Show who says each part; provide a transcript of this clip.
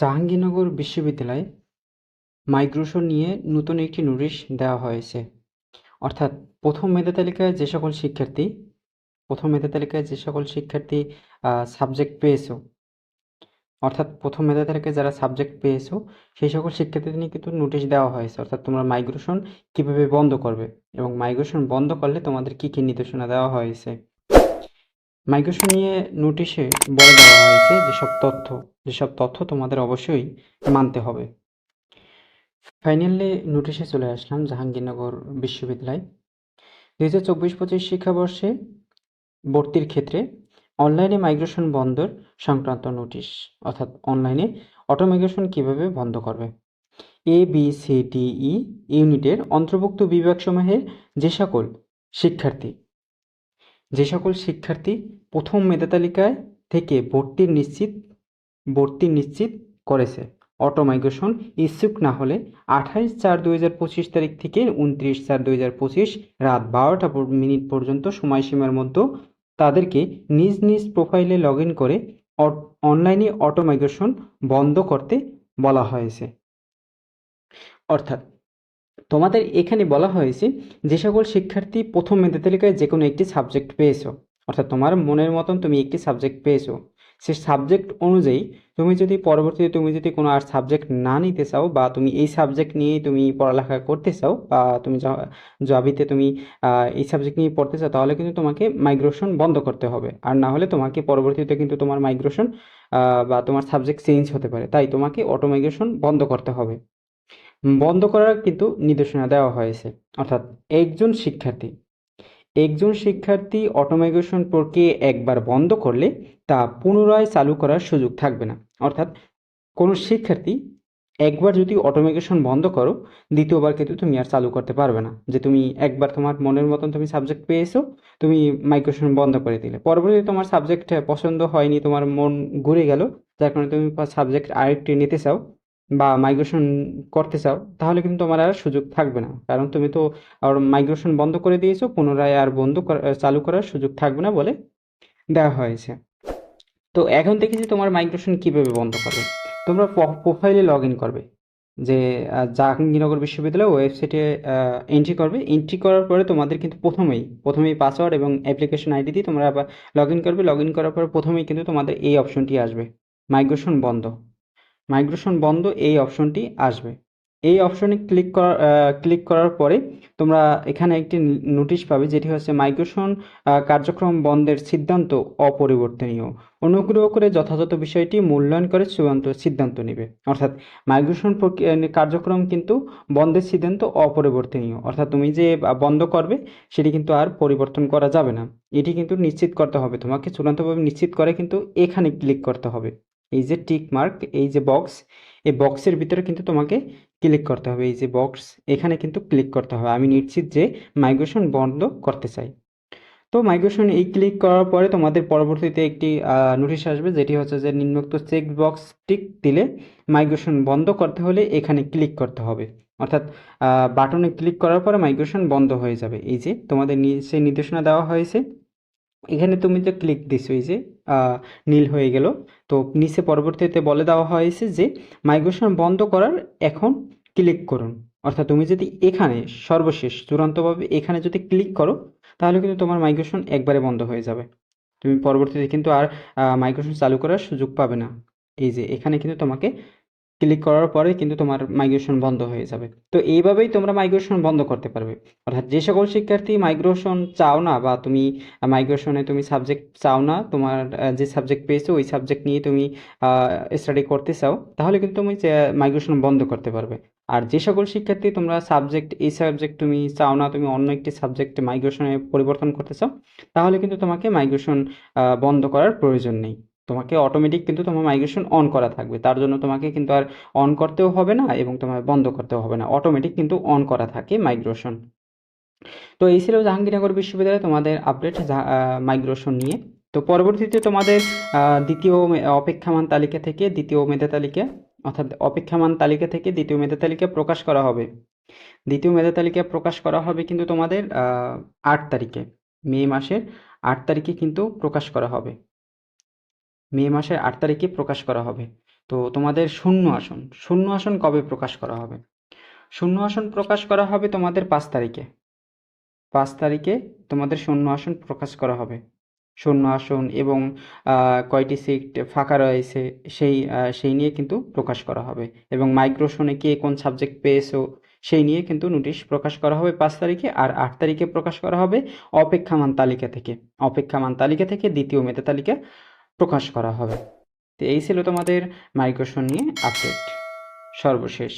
Speaker 1: জাহাঙ্গীরনগর বিশ্ববিদ্যালয়ে মাইগ্রেশন নিয়ে নতুন একটি নোটিশ দেওয়া হয়েছে। অর্থাৎ প্রথম মেধা তালিকায় যে সকল শিক্ষার্থী, প্রথম মেধা তালিকায় যে সকল শিক্ষার্থী সাবজেক্ট পেয়েছ, অর্থাৎ প্রথম মেধা তালিকায় যারা সাবজেক্ট পেয়েছ, সেই সকল শিক্ষার্থীদের নিয়ে কিন্তু নোটিশ দেওয়া হয়েছে। অর্থাৎ তোমরা মাইগ্রেশন কীভাবে বন্ধ করবে এবং মাইগ্রেশন বন্ধ করলে তোমাদের কী কী নির্দেশনা দেওয়া হয়েছে? মাইগ্রেশন নিয়ে নোটিশে বলে দেওয়া হয়েছে যেসব তথ্য যেসব তথ্য তোমাদের অবশ্যই মানতে হবে। ফাইনালি নোটিশে চলে আসলাম জাহাঙ্গীরনগর বিশ্ববিদ্যালয়। দুই হাজার চব্বিশ পঁচিশ শিক্ষাবর্ষে ভর্তির ক্ষেত্রে অনলাইনে মাইগ্রেশন বন্ধর সংক্রান্ত নোটিশ অর্থাৎ অনলাইনে অটো মাইগ্রেশন কীভাবে বন্ধ করবে? A B C D E ইউনিটের অন্তর্ভুক্ত বিভাগসমূহের যে সকল শিক্ষার্থী যে সকল শিক্ষার্থী প্রথম মেধা তালিকায় থেকে ভর্তির নিশ্চিত, ভর্তি নিশ্চিত করেছে। অটো মাইগ্রেশন ইচ্ছুক না হলে আঠাইশ চার দুই হাজার পঁচিশ তারিখ থেকে উনত্রিশ চার দুই হাজার পঁচিশ রাত বারোটা মিনিট পর্যন্ত সময়সীমার মধ্যে তাদেরকে নিজ নিজ প্রোফাইলে লগ করে অনলাইনে অটো মাইগ্রেশন বন্ধ করতে বলা হয়েছে। অর্থাৎ তোমাদের এখানে বলা হয়েছে, যে সকল শিক্ষার্থী প্রথম মেধা তালিকায় যে কোনো একটি সাবজেক্ট পেয়েছ। অর্থাৎ তোমার মনের মতন তুমি একটি সাবজেক্ট পেয়েছ। সে সাবজেক্ট অনুযায়ী তুমি যদি পরবর্তীতে তুমি যদি কোনো আর সাবজেক্ট না নিতে চাও বা তুমি এই সাবজেক্ট নিয়েই তুমি পড়ালেখা করতে চাও বা তুমি জবিতে তুমি এই সাবজেক্ট নিয়ে পড়তে চাও, তাহলে কিন্তু তোমাকে মাইগ্রেশন বন্ধ করতে হবে। আর না হলে তোমাকে পরবর্তীতে কিন্তু তোমার মাইগ্রেশন বা তোমার সাবজেক্ট চেঞ্জ হতে পারে। তাই তোমাকে অটো মাইগ্রেশন বন্ধ করতে হবে। বন্ধ করার কিন্তু নির্দেশনা দেওয়া হয়েছে। অর্থাৎ একজন শিক্ষার্থী একজন শিক্ষার্থী অটোমাইগ্রেশন প্রক্রিয়া একবার বন্ধ করলে তা পুনরায় চালু করার সুযোগ থাকবে না। অর্থাৎ কোনো শিক্ষার্থী একবার যদি অটোমেশন বন্ধ করো, দ্বিতীয়বার কিন্তু তুমি আর চালু করতে পারবে না। যে তুমি একবার তোমার মনের মতন তুমি সাবজেক্ট পেয়েছ, তুমি মাইগ্রেশন বন্ধ করে দিলে। পরবর্তীতে তোমার সাবজেক্ট পছন্দ হয়নি, তোমার মন ঘুরে গেল, যার কারণে তুমি সাবজেক্ট আরেকটি নিতে চাও বা মাইগ্রেশন করতে চাও, তাহলে কিন্তু তোমার আর সুযোগ থাকবে না। কারণ তুমি তো আর মাইগ্রেশন বন্ধ করে দিয়েছ, পুনরায় আর বন্ধ চালু করার সুযোগ থাকবে না বলে দেওয়া হয়েছে। তো এখন যে তোমার মাইগ্রেশন কীভাবে বন্ধ করবে। তোমরা প্রোফাইলে লগ ইন করবে, যে জাহাঙ্গীরনগর বিশ্ববিদ্যালয় ওয়েবসাইটে এন্ট্রি করবে। এন্ট্রি করার পরে তোমাদের কিন্তু প্রথমেই প্রথমেই পাসওয়ার্ড এবং অ্যাপ্লিকেশন আইডি দিয়ে তোমরা লগ ইন করবে। লগ ইন করার পর প্রথমেই কিন্তু তোমাদের এই অপশনটি আসবে মাইগ্রেশন বন্ধ। মাইগ্রেশন বন্ধ, এই অপশনটি আসবে। এই অপশনে ক্লিক করার ক্লিক করার পরে তোমরা এখানে একটি নোটিশ পাবে যেটি হচ্ছে মাইগ্রেশন কার্যক্রম বন্ধের সিদ্ধান্ত অপরিবর্তনীয়। অনুগ্রহ করে যথাযথ বিষয়টি মূল্যায়ন করে চূড়ান্ত সিদ্ধান্ত নেবে। অর্থাৎ মাইগ্রেশন কার্যক্রম কিন্তু বন্ধের সিদ্ধান্ত অপরিবর্তনীয়। অর্থাৎ তুমি যে বন্ধ করবে সেটি কিন্তু আর পরিবর্তন করা যাবে না। এটি কিন্তু নিশ্চিত করতে হবে। তোমাকে চূড়ান্তভাবে নিশ্চিত করে কিন্তু এখানে ক্লিক করতে হবে। এই যে টিক মার্ক এই যে বক্স এই বক্সের ভিতরে কিন্তু তোমাকে ক্লিক করতে হবে। এই যে বক্স এখানে কিন্তু ক্লিক করতে হবে। আমি নিশ্চিত যে মাইগ্রেশন বন্ধ করতে চাই। তো মাইগ্রেশন এই ক্লিক করার পরে তোমাদের পরবর্তীতে একটি নোটিশ আসবে, যেটি হচ্ছে যে নিম্নোক্ত চেক বক্স টিক দিলে মাইগ্রেশন বন্ধ করতে হলে এখানে ক্লিক করতে হবে। অর্থাৎ বাটনে ক্লিক করার পরে মাইগ্রেশন বন্ধ হয়ে যাবে। এই যে তোমাদের সেই নির্দেশনা দেওয়া হয়েছে। এখানে তুমি যে ক্লিক দিছো, এই যে নীল হয়ে গেল। তো নিচে পরবর্তীতে বলে দেওয়া হয়েছে যে মাইগ্রেশন বন্ধ করার এখন ক্লিক করুন। অর্থাৎ তুমি যদি এখানে সর্বশেষ চূড়ান্তভাবে এখানে যদি ক্লিক করো, তাহলে কিন্তু তোমার মাইগ্রেশন একবারে বন্ধ হয়ে যাবে। তুমি পরবর্তীতে কিন্তু আর মাইগ্রেশন চালু করার সুযোগ পাবে না। এই যে, এখানে কিন্তু তোমাকে ক্লিক করার পরে কিন্তু তোমার মাইগ্রেশন বন্ধ হয়ে যাবে। তো এইভাবেই তোমরা মাইগ্রেশন বন্ধ করতে পারবে। অর্থাৎ যে সকল শিক্ষার্থী মাইগ্রেশন চাও না বা তুমি মাইগ্রেশনে তুমি সাবজেক্ট চাও না, তোমার যে সাবজেক্ট পেয়েছ, ওই সাবজেক্ট নিয়ে তুমি স্টাডি করতে চাও, তাহলে কিন্তু তুমি মাইগ্রেশন বন্ধ করতে পারবে। আর যে সকল শিক্ষার্থী তোমরা সাবজেক্ট এই সাবজেক্ট তুমি চাও না, তুমি অন্য একটি সাবজেক্টে মাইগ্রেশনে পরিবর্তন করতে চাও, তাহলে কিন্তু তোমাকে মাইগ্রেশন বন্ধ করার প্রয়োজন নেই। তোমাকে অটোমেটিক কিন্তু তোমার মাইগ্রেশন অন করা থাকবে। তার জন্য তোমাকে কিন্তু আর অন করতেও হবে না এবং তোমার বন্ধ করতেও হবে না। অটোমেটিক কিন্তু অন করা থাকে মাইগ্রেশন তো এই ছিল জাহাঙ্গীরনগর বিশ্ববিদ্যালয়ে তোমাদের আপডেট মাইগ্রেশন নিয়ে। তো পরবর্তীতে তোমাদের দ্বিতীয় অপেক্ষামান তালিকা থেকে দ্বিতীয় মেধা তালিকা, অর্থাৎ অপেক্ষামান তালিকা থেকে দ্বিতীয় মেধা তালিকা প্রকাশ করা হবে। দ্বিতীয় মেধা তালিকা প্রকাশ করা হবে কিন্তু তোমাদের আট তারিখে, মে মাসের আট তারিখে কিন্তু প্রকাশ করা হবে। মে মাসের আট তারিখে প্রকাশ করা হবে। তো তোমাদের শূন্য আসন। শূন্য আসন কবে প্রকাশ করা হবে? শূন্য আসন প্রকাশ করা হবে তোমাদের পাঁচ তারিখে। পাঁচ তারিখে তোমাদের শূন্য আসন প্রকাশ করা হবে। শূন্য আসন এবং কয়টি সিট ফাঁকা রয়েছে সেই সেই নিয়ে কিন্তু প্রকাশ করা হবে এবং মাইগ্রেশনে কে কোন সাবজেক্ট পেয়েছ সেই নিয়ে কিন্তু নোটিশ প্রকাশ করা হবে পাঁচ তারিখে আর আট তারিখে প্রকাশ করা হবে অপেক্ষামান তালিকা থেকে। অপেক্ষামান তালিকা থেকে দ্বিতীয় মেধা তালিকা প্রকাশ করা হবে। তো এই ছিল তোমাদের মাইগ্রেশন নিয়ে আপডেট সর্বশেষ।